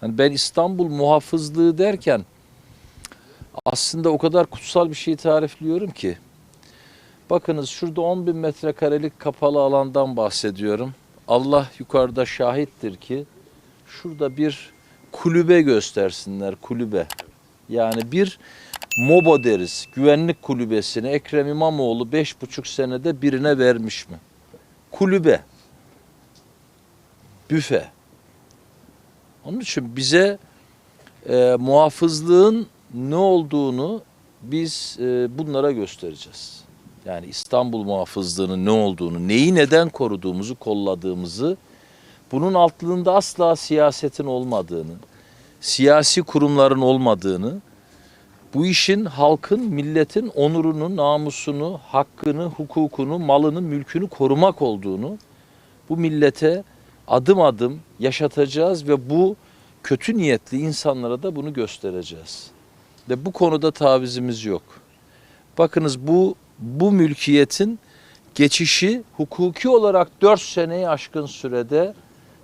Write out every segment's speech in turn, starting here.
Hani ben İstanbul muhafızlığı derken aslında o kadar kutsal bir şey tarifliyorum ki. Bakınız şurada 10 bin metrekarelik kapalı alandan bahsediyorum. Allah yukarıda şahittir ki şurada bir kulübe göstersinler kulübe. Yani bir MOBO deriz güvenlik kulübesini Ekrem İmamoğlu beş buçuk senede birine vermiş mi? Kulübe. Büfe. Onun için bize e, muhafızlığın ne olduğunu biz e, bunlara göstereceğiz. Yani İstanbul muhafızlığının ne olduğunu, neyi neden koruduğumuzu, kolladığımızı, bunun altında asla siyasetin olmadığını, siyasi kurumların olmadığını, bu işin halkın, milletin onurunu, namusunu, hakkını, hukukunu, malını, mülkünü korumak olduğunu bu millete adım adım yaşatacağız ve bu kötü niyetli insanlara da bunu göstereceğiz. Ve bu konuda tavizimiz yok. Bakınız bu bu mülkiyetin geçişi hukuki olarak 4 seneyi aşkın sürede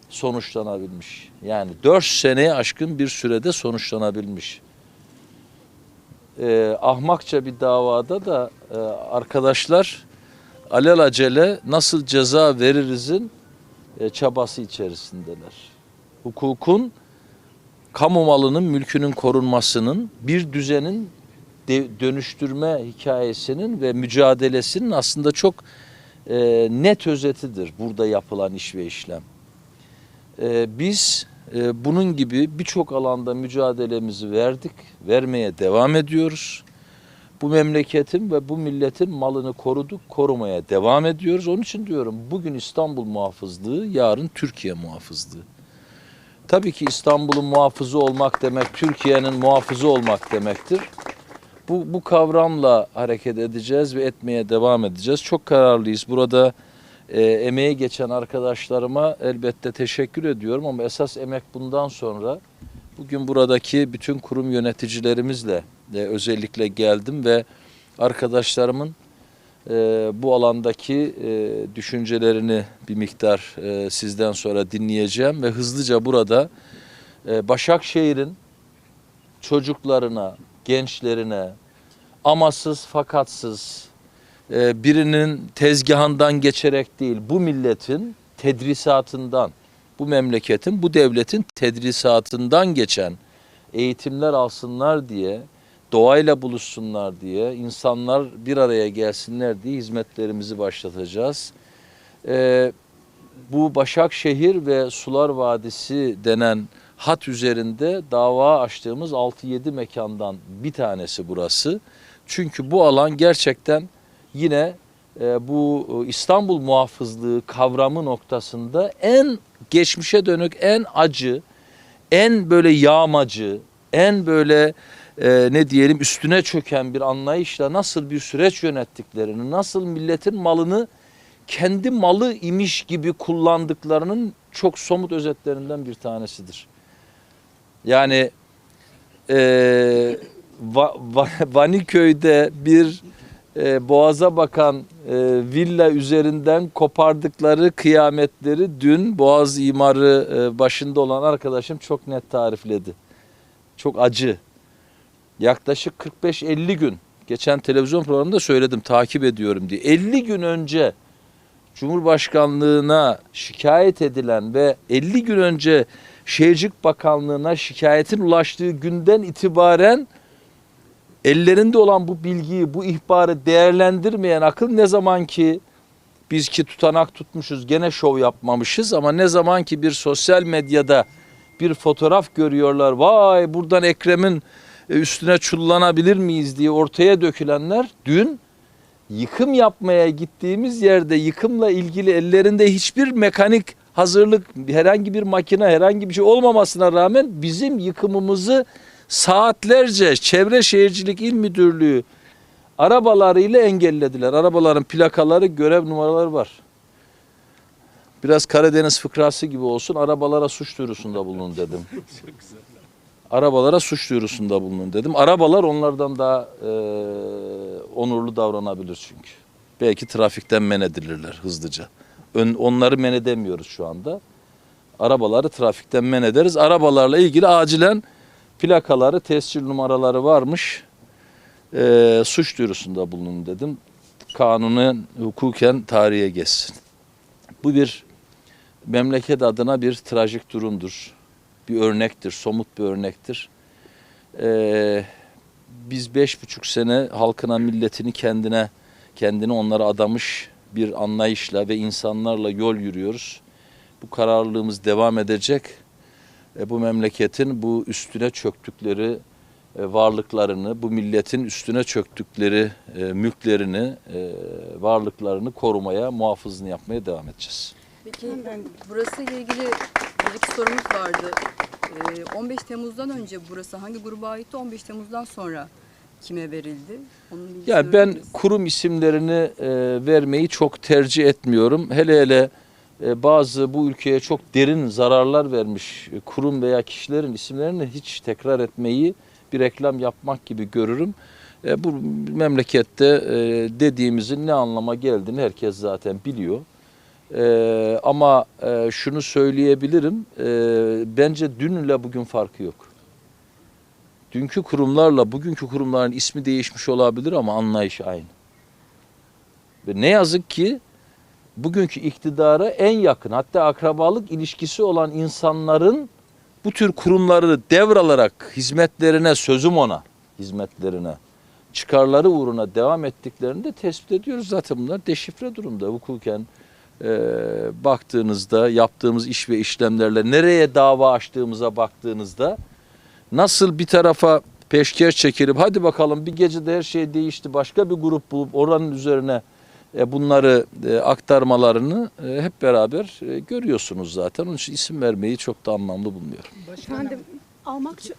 sonuçlanabilmiş. Yani 4 seneye aşkın bir sürede sonuçlanabilmiş. Ee, ahmakça bir davada da e, arkadaşlar alelacele nasıl ceza veririzin çabası içerisindeler. Hukukun, kamu malının, mülkünün korunmasının, bir düzenin dönüştürme hikayesinin ve mücadelesinin aslında çok e, net özetidir burada yapılan iş ve işlem. E, biz e, bunun gibi birçok alanda mücadelemizi verdik, vermeye devam ediyoruz. Bu memleketin ve bu milletin malını koruduk, korumaya devam ediyoruz. Onun için diyorum bugün İstanbul muhafızlığı, yarın Türkiye muhafızlığı. Tabii ki İstanbul'un muhafızı olmak demek, Türkiye'nin muhafızı olmak demektir. Bu, bu kavramla hareket edeceğiz ve etmeye devam edeceğiz. Çok kararlıyız. Burada e, emeği geçen arkadaşlarıma elbette teşekkür ediyorum ama esas emek bundan sonra bugün buradaki bütün kurum yöneticilerimizle e, özellikle geldim ve arkadaşlarımın e, bu alandaki e, düşüncelerini bir miktar e, sizden sonra dinleyeceğim ve hızlıca burada e, Başakşehir'in çocuklarına, gençlerine amasız fakatsız e, birinin tezgahından geçerek değil bu milletin tedrisatından bu memleketin bu devletin tedrisatından geçen eğitimler alsınlar diye doğayla buluşsunlar diye insanlar bir araya gelsinler diye hizmetlerimizi başlatacağız. E, bu Başakşehir ve Sular Vadisi denen hat üzerinde dava açtığımız 6-7 mekandan bir tanesi burası. Çünkü bu alan gerçekten yine e, bu e, İstanbul muhafızlığı kavramı noktasında en geçmişe dönük en acı, en böyle yağmacı, en böyle e, ne diyelim üstüne çöken bir anlayışla nasıl bir süreç yönettiklerini, nasıl milletin malını kendi malı imiş gibi kullandıklarının çok somut özetlerinden bir tanesidir. Yani e, Va- Va- Vaniköy'de bir e, boğaza bakan e, villa üzerinden kopardıkları kıyametleri dün boğaz imarı e, başında olan arkadaşım çok net tarifledi. Çok acı. Yaklaşık 45-50 gün geçen televizyon programında söyledim takip ediyorum diye. 50 gün önce Cumhurbaşkanlığına şikayet edilen ve 50 gün önce Şehircilik Bakanlığı'na şikayetin ulaştığı günden itibaren ellerinde olan bu bilgiyi, bu ihbarı değerlendirmeyen akıl ne zaman ki biz ki tutanak tutmuşuz gene şov yapmamışız ama ne zaman ki bir sosyal medyada bir fotoğraf görüyorlar vay buradan Ekrem'in üstüne çullanabilir miyiz diye ortaya dökülenler dün yıkım yapmaya gittiğimiz yerde yıkımla ilgili ellerinde hiçbir mekanik hazırlık herhangi bir makine herhangi bir şey olmamasına rağmen bizim yıkımımızı saatlerce Çevre Şehircilik İl Müdürlüğü arabalarıyla engellediler. Arabaların plakaları, görev numaraları var. Biraz Karadeniz fıkrası gibi olsun. Arabalara suç duyurusunda bulunun dedim. Arabalara suç duyurusunda bulunun dedim. Arabalar onlardan daha e, onurlu davranabilir çünkü. Belki trafikten men edilirler hızlıca. Ön, onları men edemiyoruz şu anda. Arabaları trafikten men ederiz. Arabalarla ilgili acilen plakaları, tescil numaraları varmış. Ee, suç duyurusunda bulunun dedim. Kanunen, hukuken tarihe geçsin. Bu bir memleket adına bir trajik durumdur. Bir örnektir, somut bir örnektir. Ee, biz beş buçuk sene halkına, milletini kendine, kendini onlara adamış bir anlayışla ve insanlarla yol yürüyoruz. Bu kararlılığımız devam edecek. E, bu memleketin bu üstüne çöktükleri e, varlıklarını, bu milletin üstüne çöktükleri e, mülklerini, e, varlıklarını korumaya, muhafızını yapmaya devam edeceğiz. Peki burası ile ilgili bir iki sorumuz vardı. Ee, 15 Temmuz'dan önce burası hangi gruba aitti? 15 Temmuz'dan sonra kime verildi? Onun Ya ben öğreniriz. kurum isimlerini e, vermeyi çok tercih etmiyorum. Hele hele e, bazı bu ülkeye çok derin zararlar vermiş e, kurum veya kişilerin isimlerini hiç tekrar etmeyi bir reklam yapmak gibi görürüm. E, bu memlekette e, dediğimizin ne anlama geldiğini herkes zaten biliyor. E, ama e, şunu söyleyebilirim, e, bence dünle bugün farkı yok. Dünkü kurumlarla bugünkü kurumların ismi değişmiş olabilir ama anlayış aynı. Ve ne yazık ki bugünkü iktidara en yakın hatta akrabalık ilişkisi olan insanların bu tür kurumları devralarak hizmetlerine sözüm ona hizmetlerine çıkarları uğruna devam ettiklerini de tespit ediyoruz. Zaten bunlar deşifre durumda hukuken e, baktığınızda yaptığımız iş ve işlemlerle nereye dava açtığımıza baktığınızda nasıl bir tarafa peşkeş çekilip hadi bakalım bir gecede her şey değişti başka bir grup bulup oranın üzerine e, bunları e, aktarmalarını e, hep beraber e, görüyorsunuz zaten. Onun için isim vermeyi çok da anlamlı bulmuyorum. Başkanım, Efendim almakçı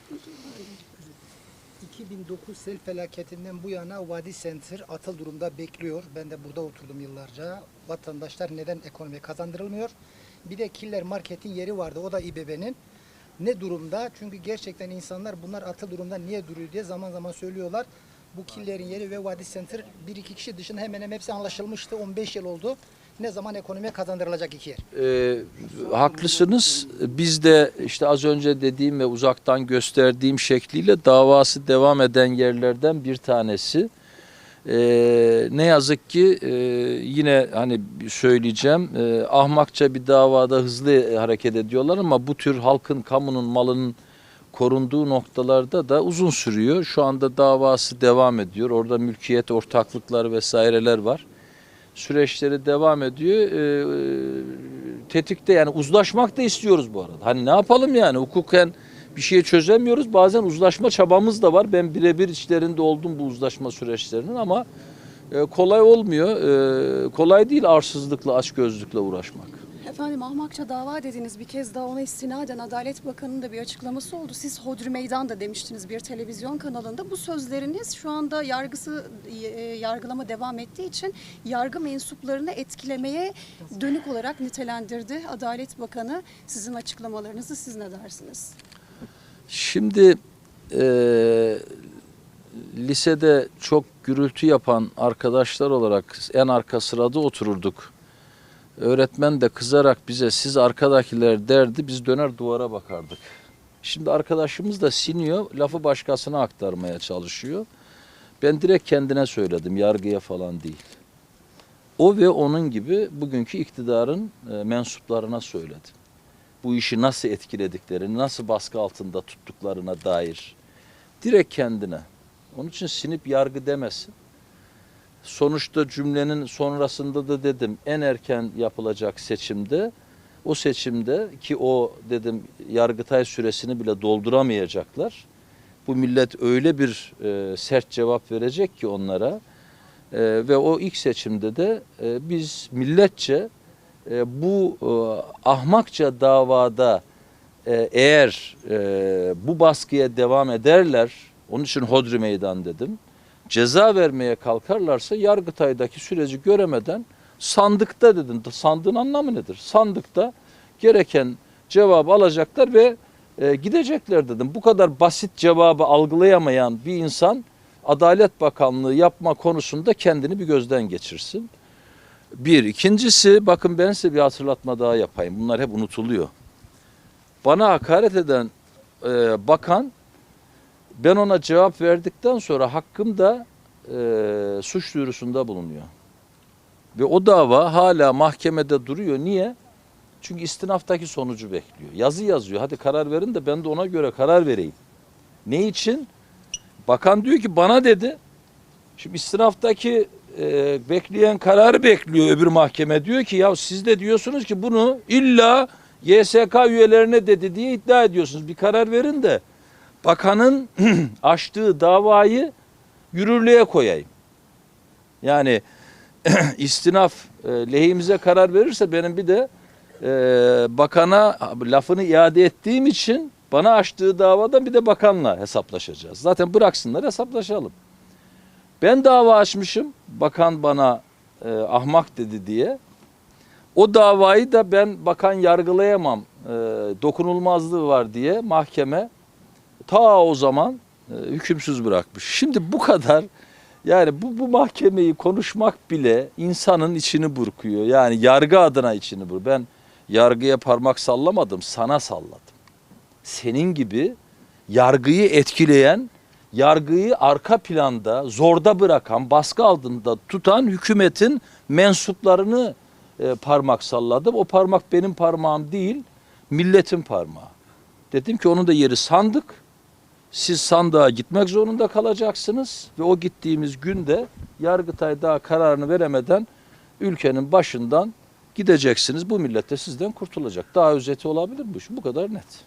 2009 sel felaketinden bu yana Vadi Center atıl durumda bekliyor. Ben de burada oturdum yıllarca. Vatandaşlar neden ekonomiye kazandırılmıyor? Bir de Killer Market'in yeri vardı. O da İBB'nin. Ne durumda? Çünkü gerçekten insanlar bunlar atıl durumda niye duruyor diye zaman zaman söylüyorlar. Bu Killer'in yeri ve Vadi Center bir iki kişi dışında hemen hemen hepsi anlaşılmıştı. 15 yıl oldu. Ne zaman ekonomiye kazandırılacak iki yer? E, haklısınız. Biz de işte az önce dediğim ve uzaktan gösterdiğim şekliyle davası devam eden yerlerden bir tanesi. E, ne yazık ki e, yine hani söyleyeceğim e, ahmakça bir davada hızlı hareket ediyorlar ama bu tür halkın kamunun malının korunduğu noktalarda da uzun sürüyor. Şu anda davası devam ediyor. Orada mülkiyet ortaklıklar vesaireler var süreçleri devam ediyor. Ee, tetikte yani uzlaşmak da istiyoruz bu arada. Hani ne yapalım yani hukuken bir şey çözemiyoruz. Bazen uzlaşma çabamız da var. Ben birebir içlerinde oldum bu uzlaşma süreçlerinin ama e, kolay olmuyor. E, kolay değil arsızlıkla, açgözlükle uğraşmak. Efendim ahmakça dava dediniz bir kez daha ona istinaden Adalet Bakanı'nın da bir açıklaması oldu. Siz Hodri Meydan da demiştiniz bir televizyon kanalında. Bu sözleriniz şu anda yargısı e, yargılama devam ettiği için yargı mensuplarını etkilemeye dönük olarak nitelendirdi Adalet Bakanı. Sizin açıklamalarınızı siz ne dersiniz? Şimdi e, lisede çok gürültü yapan arkadaşlar olarak en arka sırada otururduk. Öğretmen de kızarak bize siz arkadakiler derdi biz döner duvara bakardık. Şimdi arkadaşımız da siniyor lafı başkasına aktarmaya çalışıyor. Ben direkt kendine söyledim yargıya falan değil. O ve onun gibi bugünkü iktidarın e, mensuplarına söyledim bu işi nasıl etkilediklerini, nasıl baskı altında tuttuklarına dair direkt kendine. Onun için sinip yargı demesin. Sonuçta cümlenin sonrasında da dedim en erken yapılacak seçimde o seçimde ki o dedim yargıtay süresini bile dolduramayacaklar. Bu millet öyle bir e, sert cevap verecek ki onlara E, ve o ilk seçimde de e, biz milletçe e, bu e, ahmakça davada e, eğer e, bu baskıya devam ederler, onun için hodri meydan dedim, ceza vermeye kalkarlarsa Yargıtay'daki süreci göremeden sandıkta dedim. Sandığın anlamı nedir? Sandıkta gereken cevabı alacaklar ve e, gidecekler dedim. Bu kadar basit cevabı algılayamayan bir insan Adalet Bakanlığı yapma konusunda kendini bir gözden geçirsin. Bir. ikincisi bakın ben size bir hatırlatma daha yapayım. Bunlar hep unutuluyor. bana hakaret eden e, bakan ben ona cevap verdikten sonra hakkımda e, suç duyurusunda bulunuyor. Ve o dava hala mahkemede duruyor. Niye? Çünkü istinaftaki sonucu bekliyor. Yazı yazıyor. Hadi karar verin de ben de ona göre karar vereyim. Ne için? Bakan diyor ki bana dedi. Şimdi istinaftaki e, bekleyen kararı bekliyor öbür mahkeme. Diyor ki ya siz de diyorsunuz ki bunu illa YSK üyelerine dedi diye iddia ediyorsunuz. Bir karar verin de bakanın açtığı davayı yürürlüğe koyayım. Yani istinaf e, lehimize karar verirse benim bir de e, bakana lafını iade ettiğim için bana açtığı davada bir de bakanla hesaplaşacağız. Zaten bıraksınlar hesaplaşalım. Ben dava açmışım. Bakan bana e, ahmak dedi diye. O davayı da ben bakan yargılayamam. e, dokunulmazlığı var diye mahkeme ta o zaman e, hükümsüz bırakmış. Şimdi bu kadar yani bu, bu mahkemeyi konuşmak bile insanın içini burkuyor. Yani yargı adına içini bur. Ben yargıya parmak sallamadım, sana salladım. Senin gibi yargıyı etkileyen, yargıyı arka planda zorda bırakan, baskı altında tutan hükümetin mensuplarını e, parmak salladım. O parmak benim parmağım değil, milletin parmağı. Dedim ki onun da yeri sandık. Siz sandığa gitmek zorunda kalacaksınız ve o gittiğimiz günde Yargıtay daha kararını veremeden ülkenin başından gideceksiniz. Bu millet de sizden kurtulacak. Daha özeti olabilir mi? bu kadar net.